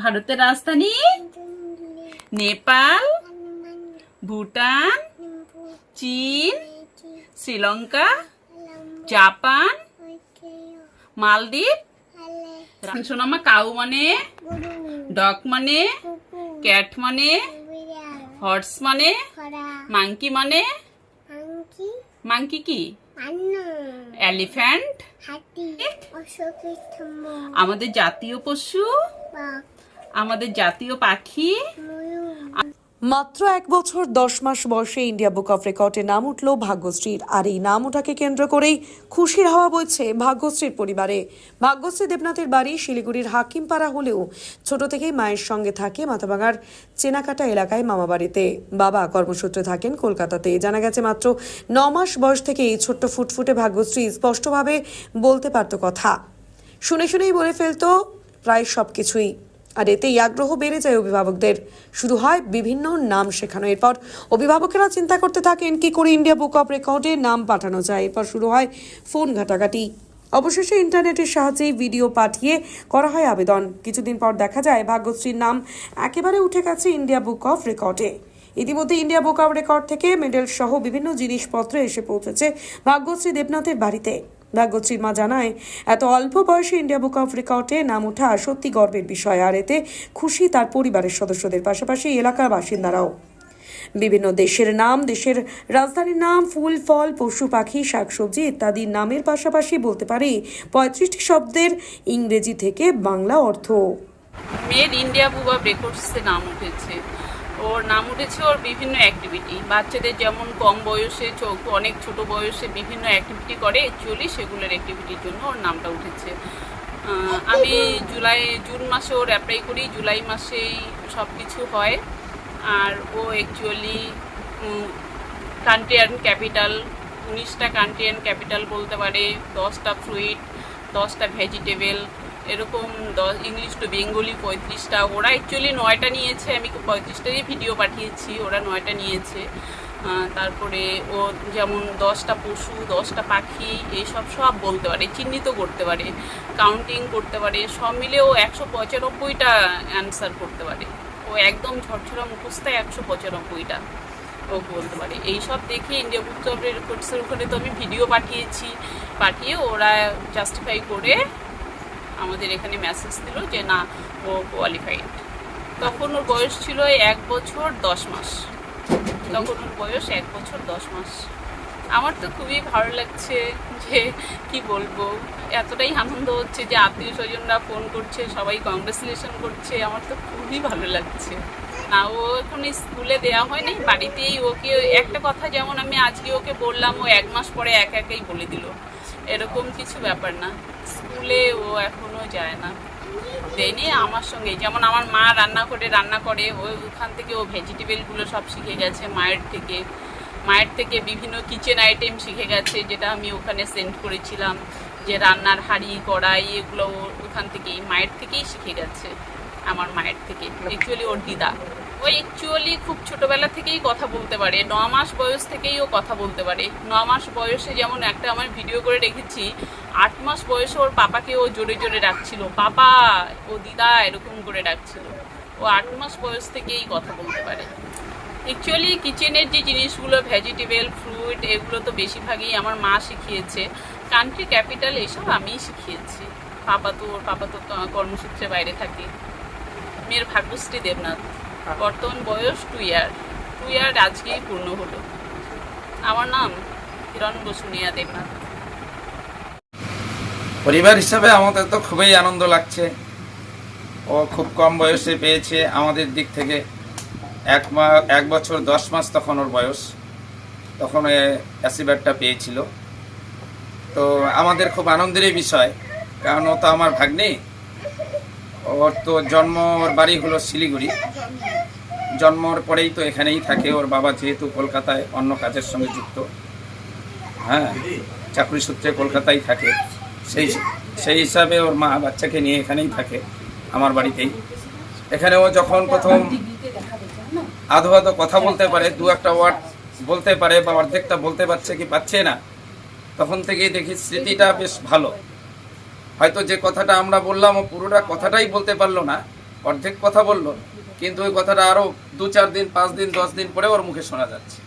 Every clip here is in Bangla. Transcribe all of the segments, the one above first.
ভারতের রাজধানী? নেপাল ভুটান চীন শ্রীলঙ্কা জাপান মালদ্বীপ সোনামা কাউ মানে ডগ মানে ক্যাট মানে হর্স মানে মাংকি মানে মাংকি কি? এলিফ্যান্ট? আমাদের জাতীয় পশু? আমাদের জাতীয় পাখি। মাত্র এক বছর, দশ মাস বয়সে ইন্ডিয়া বুক অফ রেকর্ডে নাম উঠল ভাগ্যশ্রীর, আর এই নাম ওঠাকে কেন্দ্র করেই খুশির হাওয়া বইছে ভাগ্যশ্রীর পরিবারে। ভাগ্যশ্রী দেবনাথের বাড়ি শিলিগুড়ির হাকিমপাড়া হলেও ছোট থেকেই মায়ের সঙ্গে থাকে মাথাভাঙার চেনাকাটা এলাকায় মামা বাড়িতে। বাবা কর্মসূত্রে থাকেন কলকাতাতে। জানা গেছে মাত্র ন মাস বয়স থেকে এই ছোট্ট ফুটফুটে ভাগ্যশ্রী স্পষ্টভাবে বলতে পারত কথা। শুনে শুনেই বলে ফেলতো, প্রায় সব কিছুই আর এতেই আগ্রহ বেড়ে যায় অভিভাবকদের। শুরু হয় বিভিন্ন নাম শেখানো। এরপর অভিভাবকেরা চিন্তা করতে থাকেন, কি করে ইন্ডিয়া বুক অফ রেকর্ডে নাম পাঠানো যায়? এরপর শুরু হয় ফোন ঘাটাঘাটি। অবশেষে ইন্টারনেটের সাহায্যে ভিডিও পাঠিয়ে করা হয় আবেদন। কিছুদিন পর দেখা যায় ভাগ্যশ্রীর নাম একেবারে উঠে গেছে ইন্ডিয়া বুক অফ রেকর্ডে। ইতিমধ্যে ইন্ডিয়া বুক অফ রেকর্ড থেকে মেডেল সহ বিভিন্ন জিনিসপত্র এসে পৌঁছেছে ভাগ্যশ্রী দেবনাথের বাড়িতে। ভাগ্যশ্রীর মা জানায় এত অল্প বয়সে ইন্ডিয়া বুক অফ রেকর্ডে নাম ওঠা সত্যি গর্বের বিষয়, আর এতে খুশি তার পরিবারের সদস্যদের পাশাপাশি এলাকার বাসিন্দারাও। বিভিন্ন দেশের নাম, দেশের রাজধানীর নাম, ফুল, ফল, পশু, পাখি, শাকসবজি ইত্যাদি নামের পাশাপাশি বলতে পারি পঁয়ত্রিশটি শব্দের ইংরেজি থেকে বাংলা অর্থ। মেড ইন্ডিয়া বুক অফ রেকর্ডসে নাম উঠেছে। ওর নাম উঠেছে ওর বিভিন্ন অ্যাক্টিভিটি বাচ্চাদের যেমন কম বয়সে অনেক ছোট বয়সে বিভিন্ন অ্যাক্টিভিটি করে অ্যাকচুয়ালি সেগুলোর অ্যাক্টিভিটির জন্য ওর নামটা উঠেছে। আমি জুলাই, জুন মাসে ওর অ্যাপ্লাই করি, জুলাই মাসেই সব কিছু হয়। আর ও অ্যাকচুয়ালি কান্ট্রি অ্যান্ড ক্যাপিটাল উনিশটা কান্ট্রি অ্যান্ড ক্যাপিটাল বলতে পারে, দশটা ফ্রুইট দশটা ভেজিটেবল এরকম দশ, ইংলিশ টু বেঙ্গলি পঁয়ত্রিশটা, ওরা অ্যাকচুয়ালি নয়টা নিয়েছে, আমি পঁয়ত্রিশটারই ভিডিও পাঠিয়েছি, ওরা নয়টা নিয়েছে। তারপরে ও যেমন দশটা পশু, দশটা পাখি, এইসব সব বলতে পারে, চিহ্নিত করতে পারে কাউন্টিং করতে পারে, সব মিলে ও একশো পঁচানব্বইটা অ্যান্সার করতে পারে। ও একদম ঝরঝরা মুখস্থায় একশো পঁচানব্বইটা ও বলতে পারে। এইসব দেখে ইন্ডিয়া বুক অফ রেকর্ডসের ওখানে তো আমি ভিডিও পাঠিয়েছি, পাঠিয়ে ওরা জাস্টিফাই করে আমাদের এখানে মেসেজ দিল যে, না, ও কোয়ালিফাইড তখন ওর বয়স ছিল এক বছর দশ মাস। তখন ওর বয়স এক বছর দশ মাস। আমার তো খুবই ভালো লাগছে যে, কি বলব? এতটাই আনন্দ হচ্ছে যে আত্মীয় স্বজনরা ফোন করছে, সবাই কংগ্রেচুলেশন করছে। আমার তো খুবই ভালো লাগছে। না, ও এখন স্কুলে দেওয়া হয় নাই বাড়িতেই ওকে, একটা কথা যেমন আমি আজকে ওকে বললাম, ও এক মাস পরে এক একাই বলে দিল। এরকম কিছু ব্যাপার না। স্কুলে ও এখনও যায় না। দেয়নি আমার সঙ্গে, যেমন আমার মা রান্না করে রান্না করে, ও ওখান থেকে ও ভেজিটেবলগুলো সব শিখে গেছে মায়ের থেকে। মায়ের থেকে বিভিন্ন কিচেন আইটেম শিখে গেছে, যেটা আমি ওখানে সেন্ড করেছিলাম, যে রান্নার হাঁড়ি, কড়াই, এগুলো ওখান থেকেই, মায়ের থেকেই শিখে গেছে, আমার মায়ের থেকে। অ্যাকচুয়ালি ওর দিদা। ও অ্যাকচুয়ালি খুব ছোটবেলা থেকেই কথা বলতে পারে। ন মাস বয়স থেকেই ও কথা বলতে পারে। ন মাস বয়সে যেমন একটা আমার ভিডিও করে রেখেছি, আট মাস বয়সে ওর পাপাকে ও জোরে জোরে ডাকছিল। পাপা, ও দিদা, এরকম করে ডাকছিল। ও আট মাস বয়স থেকেই কথা বলতে পারে। অ্যাকচুয়ালি কিচেনের যে জিনিসগুলো ভেজিটেবল ফ্রুট এগুলো তো বেশিরভাগই আমার মা শিখিয়েছে। কান্ট্রি ক্যাপিটাল এসব আমিই শিখিয়েছি। পাপা তো ওর পাপা তো কর্মসূত্রে বাইরে থাকে। মেয়ের ভাগ্যশ্রী দেবনাথ। বর্তমান বয়স টু ইয়ার টু ইয়ার আজকেই পূর্ণ হলো। আমার নাম হিরণ বসুনিয়া দেবনাথ। পরিবার হিসাবে আমাদের তো খুবই আনন্দ লাগছে। ও খুব কম বয়সে পেয়েছে আমাদের দিক থেকে। এক মা, এক বছর দশ মাস তখন ওর বয়স। তখন অ্যাসিবারটা পেয়েছিল। তো আমাদের খুব আনন্দেরই বিষয়। কারণ ও তো আমার ভাগ্নে। ওর তো জন্ম, ওর বাড়ি হলো শিলিগুড়ি। জন্মর পরেই তো এখানেই থাকে। ওর বাবা যেহেতু কলকাতায় অন্য কাজের সঙ্গে যুক্ত হ্যাঁ চাকরি সূত্রে কলকাতায় থাকে। সেই সেই হিসাবে ওর মা বাচ্চাকে নিয়ে এখানেই থাকে আমার বাড়িতেই। এখানে ও যখন প্রথম আধো আধো কথা বলতে পারে, দু একটা ওয়ার্ড বলতে পারে বা অর্ধেকটা বলতে পারছে কি পাচ্ছে না, তখন থেকেই দেখি স্মৃতিটা বেশ ভালো। হয়তো যে কথাটা আমরা বললাম, ও পুরোটা কথাটাই বলতে পারল না, অর্ধেক কথা বলল, কিন্তু ওই কথাটা আরও দু চার দিন, পাঁচ দিন, দশ দিন পরে ওর মুখে শোনা যাচ্ছে।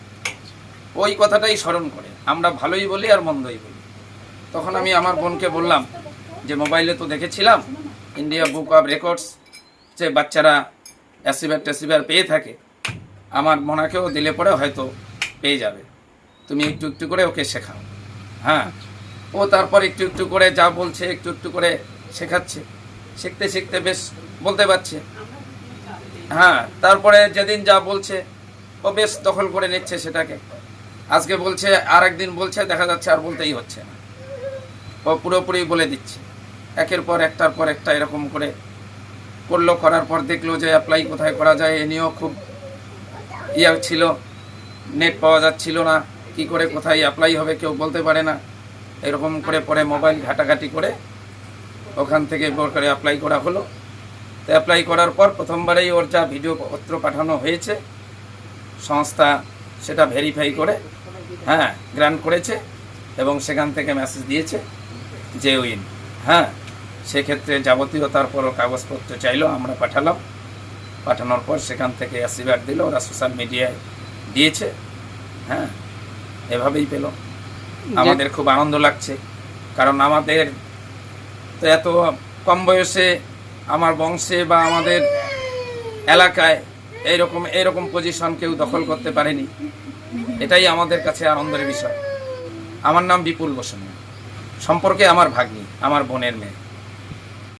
ওই কথাটাই স্মরণ করে। আমরা ভালোই বলি আর মন্দই বলি। তখন আমি আমার বোনকে বললাম যে, মোবাইলে তো দেখেছিলাম ইন্ডিয়া বুক অফ রেকর্ডস যে বাচ্চারা অ্যাসিভার ট্যাসিভার পেয়ে থাকে, আমার মনাকেও দিলে পরে হয়তো পেয়ে যাবে। তুমি একটু একটু করে ওকে শেখাও। হ্যাঁ ও তারপর একটু একটু করে যা বলছে, একটু একটু করে শেখাচ্ছে। শিখতে শিখতে বেশ বলতে পারছে। হ্যাঁ তারপরে যেদিন যা বলছে, ও বেশ দখল করে নিচ্ছে সেটাকে। আজকে বলছে আর একদিন বলছে, দেখা যাচ্ছে আর বলতেই হচ্ছে না। ও পুরোপুরি বলে দিচ্ছে। একের পর একটার পর একটা এরকম করে করল, করার পর দেখল যে অ্যাপ্লাই কোথায় করা যায়, এ নিয়েও খুব ইয়া ছিল নেট পাওয়া যাচ্ছিল না, কি করে কোথায় অ্যাপ্লাই হবে কেউ বলতে পারে না। এরকম করে পরে মোবাইল ঘাটাঘাটি করে ওখান থেকে করে অ্যাপ্লাই করা হলো। তো অ্যাপ্লাই করার পর প্রথমবারেই ওর যা ভিডিও পত্র পাঠানো হয়েছে, সংস্থা সেটা ভেরিফাই করে হ্যাঁ গ্রান্ট করেছে এবং সেখান থেকে মেসেজ দিয়েছে যে উইন হ্যাঁ সেক্ষেত্রে যাবতীয় তারপর কাগজপত্র চাইলো, আমরা পাঠালাম। পাঠানোর পর সেখান থেকে অ্যাসিভার দিল, ওরা সোশ্যাল মিডিয়ায় দিয়েছে হ্যাঁ এভাবেই পেল। আমাদের খুব আনন্দ লাগছে। কারণ আমাদের তো এত কম বয়সে আমার বংশে বা আমাদের এলাকায় এইরকম এইরকম পজিশন কেউ দখল করতে পারেনি। এটাই আমাদের কাছে আনন্দের বিষয়। আমার নাম বিপুল বসন। সম্পর্কে আমার ভাগ্নি, আমার বোনের মেয়ে।